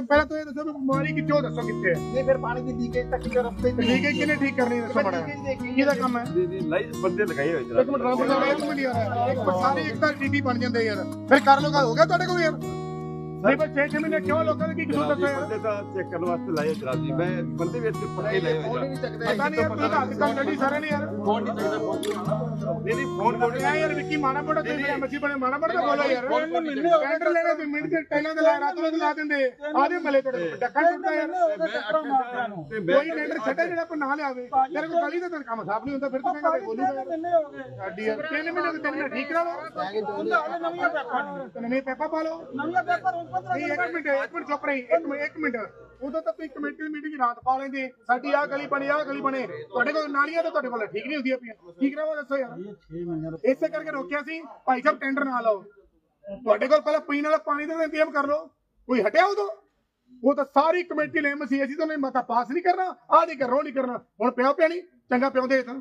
ਤੇ ਪਹਿਲਾਂ ਤਾਂ ਇਹ ਦੱਸੋ ਵੀ ਬਿਮਾਰੀ ਕਿੱਥੋਂ ਦੱਸੋ ਕਿੱਥੇ ਹੈ ਨਹੀਂ ਫਿਰ ਪਾਣੀ ਦੀ ਲੀਕੇਜ ਤੱਕ ਜੋ ਰਸਤੇ ਤੇ ਲੀਕੇਜ ਕਿਹਨੇ ਠੀਕ ਕਰਨੀ ਹੈ ਦੱਸੋ ਬੜਾ ਕਿਹਦਾ ਕੰਮ ਹੈ ਲਾਈਟ ਬੰਦੇ ਲਗਾਏ ਹੋਏ ਇੱਕ ਮਿੰਟ ਰੱਬ ਦਾ ਇੱਕ ਮਿੰਟ ਯਾਰ ਸਾਰੇ ਇੱਕ ਤਾਂ ਡੀਪੀ ਬਣ ਜਾਂਦੇ ਯਾਰ ਫਿਰ ਕਰ ਲੋ ਹੋ ਗਿਆ ਤੁਹਾਡੇ ਕੋਲ ਯਾਰ ਨਹੀਂ ਪਰ 6 ਮਹੀਨੇ ਕਿਉਂ ਲੋਕਾਂ ਨੇ ਕੀ ਕਸੂਰ ਦੱਸਿਆ ਯਾਰ ਬੰਦੇ ਤਾਂ ਚੈੱਕ ਕਰਨ ਵਾਸਤੇ ਲਾਏ ਜਰਾ ਜੀ ਮੈਂ ਬੰਦੇ ਵੀ ਇੱਥੇ ਪੱਕੇ ਲਾਏ ਹੋਏ ਜਰਾ ਪਤਾ ਨਹੀਂ ਯਾਰ ਕੀ ਹੱਥ ਕੰਮ ਕੱਢੀ ਸਾਰੇ ਨੇ ਯਾਰ ਨਹੀਂ ਨਹੀਂ ਫੋਨ ਕਰ ਯਾਰ ਯਾਰ ਵਿੱਕੀ ਮਾਣਾ ਮੋਟਾ ਤੁਸੀਂ ਮੇਰਾ ਮੱਛੀ ਬਣੇ ਮਾਣਾ ਮੋਟਾ ਬੋਲੋ ਯਾਰ ਟੈਂਡਰ ਲੈਣੇ ਤੇ ਮਿੰਟ ਦੇ ਟੈਲਾਂ ਦੇ ਲਾ ਰਾਤ ਨੂੰ ਲਾ ਦਿੰਦੇ ਆਦੇ ਮਲੇ ਤੁਹਾਡੇ ਡੱਕਾ ਟੁੱਟਦਾ ਯਾਰ ਤੇ ਮੈਂ ਕੋਈ ਟੈਂਡਰ ਛੱਡੇ ਜਿਹੜਾ ਕੋ ਨਾ ਲਿਆਵੇ ਤੇਰੇ ਕੋਲ ਗਲੀ ਦਾ ਤਾਂ ਕੰਮ ਸਾਫ਼ ਨਹੀਂ ਹੁੰਦਾ ਫਿਰ ਤੂੰ ਕਹਿੰਦਾ ਬੋਲੂਗਾ ਸਾਡੀ ਯਾਰ ਤਿੰਨ ਮਹੀਨੇ ਦੇ ਤਿੰਨ ਮਹੀਨੇ ਠੀਕ ਕਰਾ ਲਓ ਤੇ ਨਵੇਂ ਪੈਪਾ ਪਾ ਲਓ ਨਹੀਂ ਇੱਕ ਮਿੰਟ ਇੱਕ ਮਿੰਟ ਚੁੱਪ ਰਹੀ ਇੱਕ ਮਿੰਟ ਇੱਕ ਮਿੰਟ। ਉਦੋਂ ਤਾਂ ਤੁਸੀਂ ਕਮੇਟੀ ਦੀ ਮੀਟਿੰਗ ਰਾਤ ਪਾ ਲੈਂਦੇ। ਸਾਡੀ ਆਹ ਗਲੀ ਬਣੀ ਆਹ ਗਲੀ ਬਣੇ। ਤੁਹਾਡੇ ਕੋਲ ਨਾਲੀਆਂ ਤਾਂ ਤੁਹਾਡੇ ਕੋਲ ਠੀਕ ਨਹੀਂ ਹੁੰਦੀਆਂ ਪਈਆਂ। ਕੀ ਕਰਾਵਾ ਦੱਸੋ ਯਾਰ। ਇਸੇ ਕਰਕੇ ਰੋਕਿਆ ਸੀ ਭਾਈ ਸਾਹਿਬ ਟੈਂਡਰ ਨਾ ਲਾਓ। ਤੁਹਾਡੇ ਕੋਲ ਪਹਿਲਾਂ ਪੀਣ ਵਾਲਾ ਪਾਣੀ ਦਾ ਇੰਤਜ਼ਾਮ ਕਰ ਲਓ। ਕੋਈ ਹਟਿਆ ਉਦੋਂ? ਉਹ ਤਾਂ ਸਾਰੀ ਕਮੇਟੀ ਨੇ ਮਸੀ ਅਸੀਂ ਤਾਂ ਨਹੀਂ ਮਤਾ ਪਾਸ ਨਹੀਂ ਕਰਨਾ ਆਹ ਨਹੀਂ ਉਹ ਨਹੀਂ ਕਰਨਾ। ਹੁਣ ਪਿਓ ਪਿਆ ਨਹੀਂ ਚੰਗਾ ਪਿਉਂਦੇ ਤਾਂ।